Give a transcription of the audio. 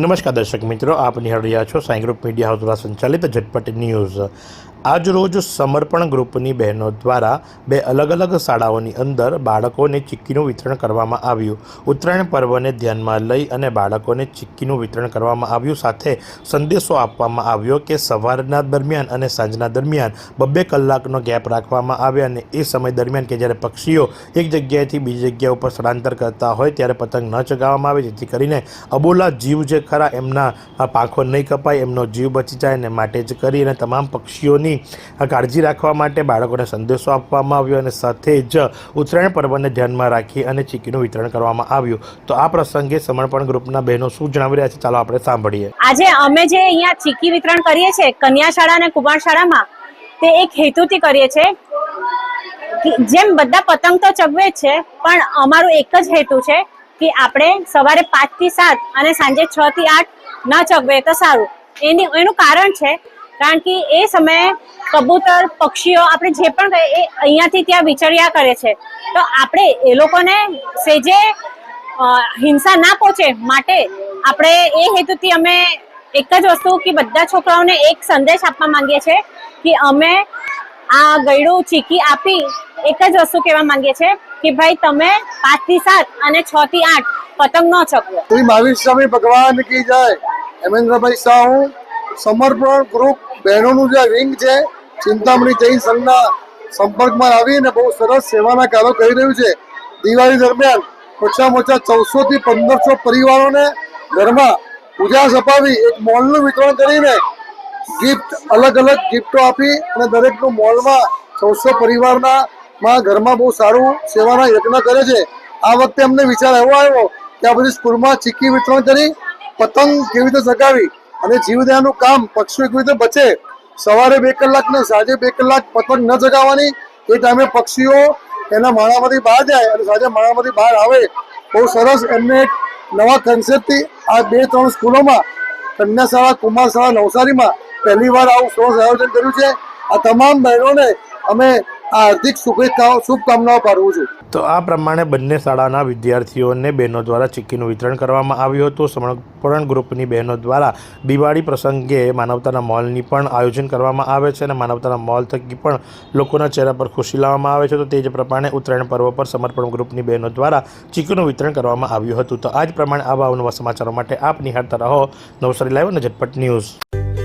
નમસ્કાર દર્શક મિત્રો આપ નિહાળી છો સાંઈ ગ્રુપ મીડિયા હાઉસ દ્વારા સંચાલિત ઝટપટ ન્યૂઝ. આજ રોજ સમર્પણ ગ્રુપની બહેનો દ્વારા બે અલગ અલગ શાળાઓની અંદર બાળકોને ચીક્કીનું વિતરણ કરવામાં આવ્યું. ઉત્તરાયણ પર્વને ધ્યાનમાં લઈ અને બાળકોને ચીક્કીનું વિતરણ કરવામાં આવ્યું સાથે સંદેશો આપવામાં આવ્યો કે સવારના દરમિયાન અને સાંજના દરમિયાન બબ્બે કલાકનો ગેપ રાખવામાં આવે અને એ સમય દરમિયાન કે જ્યારે પક્ષીઓ એક જગ્યાએથી બીજી જગ્યા ઉપર સ્થળાંતર કરતા હોય ત્યારે પતંગ ન ચગાવવામાં આવે, જેથી કરીને અબોલા જીવ જે ખરા એમના પાંખો નહીં કપાય, એમનો જીવ બચી જાય અને માટે જ કરી અને તમામ પક્ષીઓની આ કાળજી રાખવા માટે બાળકોને સંદેશો આપવામાં આવ્યો અને સાથે જ ઉત્તરાયણ પર્વને ધ્યાનમાં રાખી અને ચીકીનું વિતરણ કરવામાં આવ્યું. તો આ પ્રસંગે સમર્પણ ગ્રુપના બહેનો શું જણાવી રહ્યા છે? ચાલો આપણે સાંભળીએ. આજે અમે જે અહીંયા ચીકી વિતરણ કરીએ છીએ કન્યા શાળા અને કુમાર શાળામાં તે એક હેતુથી કરીએ છીએ જેમ બધા પતંગ તો ચગવે જ છે, પણ અમારું એક જ હેતુ છે કે આપણે સવારે પાંચથી સાત અને સાંજે છ થી આઠ ન ચગવે તો સારું. એની, એનું કારણ છે કારણ કે એ સમયે કબૂતર, પક્ષીઓ આપણે જે પણ એ અહીંયાથી ત્યાં વિચર્યા કરે છે. તો આપણે એ લોકોને સેજે હિંસા ના પહોંચે માટે આપણે એ હેતુથી અમે એક જ વસ્તુ કે બધા છોકરાઓને એક સંદેશ આપવા માંગીએ છીએ કે અમે આ ગયડું ચીકી આપી એક જ વસ્તુ કહેવા માંગીએ છીએ કે ભાઈ તમે પાંચથી સાત અને છ થી આઠ પતંગ ન ચકવો શ્રી મહાવીર સ્વામી ભગવાન કી જય? હેમેન્દ્રભાઈ શાહ હું સમર્પણ ગ્રુપ બહેનોનું જે વિંગ છે, ચિંતામણી જૈન સંઘના સંપર્કમાં આવીને બહુ સરસ સેવાના કાર્યો કરી રહ્યું છે. દિવાળી દરમિયાન ઓછામાં ઓછા ચૌદસો થી પંદરસો પરિવારોને ઘરમાં ઉજાસ અપાવી એક મોલનું વિતરણ કરીને ગિફ્ટ અલગ અલગ ગિફ્ટો આપી અને દરેકનું મોલમાં ચૌદસો પરિવારના માં ઘરમાં બહુ સારું સેવાના યજ્ઞ કરે છે. આ વખતે અમને વિચાર એવો આવ્યો કે આ બધી સ્કૂલમાં ચીક્કી વિતરણ કરી પતંગ કેવી રીતે ચગાવી અને જીવદયાનું કામ પક્ષીઓ કેવી રીતે બચે. સવારે બે કલાક ને સાંજે બે કલાક પતંગ ન જગાવવાની એ ટાઈમે પક્ષીઓ એના માળામાંથી બહાર જાય અને સાંજે માળામાંથી બહાર આવે. બહુ સરસ એમને નવા કન્સેપ્ટથી આ બે ત્રણ સ્કૂલોમાં, કન્યાશાળા, કુમારશાળા, નવસારીમાં પહેલી વાર આવું સરસ આયોજન કર્યું છે. આ તમામ બહેનોને અમે હાર્દિક શુભેચ્છાઓ, શુભકામનાઓ પાઠવું છું. તો આ પ્રમાણે બંને શાળાના વિદ્યાર્થીઓને બહેનો દ્વારા ચીક્કીનું વિતરણ કરવામાં આવ્યું હતું. સમર્પણ ગ્રુપની બહેનો દ્વારા દિવાળી પ્રસંગે માનવતાના મોલની પણ આયોજન કરવામાં આવે છે અને માનવતાના મોલ થકી પણ લોકોના ચહેરા પર ખુશી લાવવામાં આવે છે. તો તે જ પ્રમાણે ઉત્તરાયણ પર્વ પર સમર્પણ ગ્રુપની બહેનો દ્વારા ચીકીનું વિતરણ કરવામાં આવ્યું હતું. તો આ જ પ્રમાણે આવા અવનવા સમાચારો માટે આપ નિહાળતા રહો. નવસારી લાઈવ અને ઝટપટ ન્યૂઝ.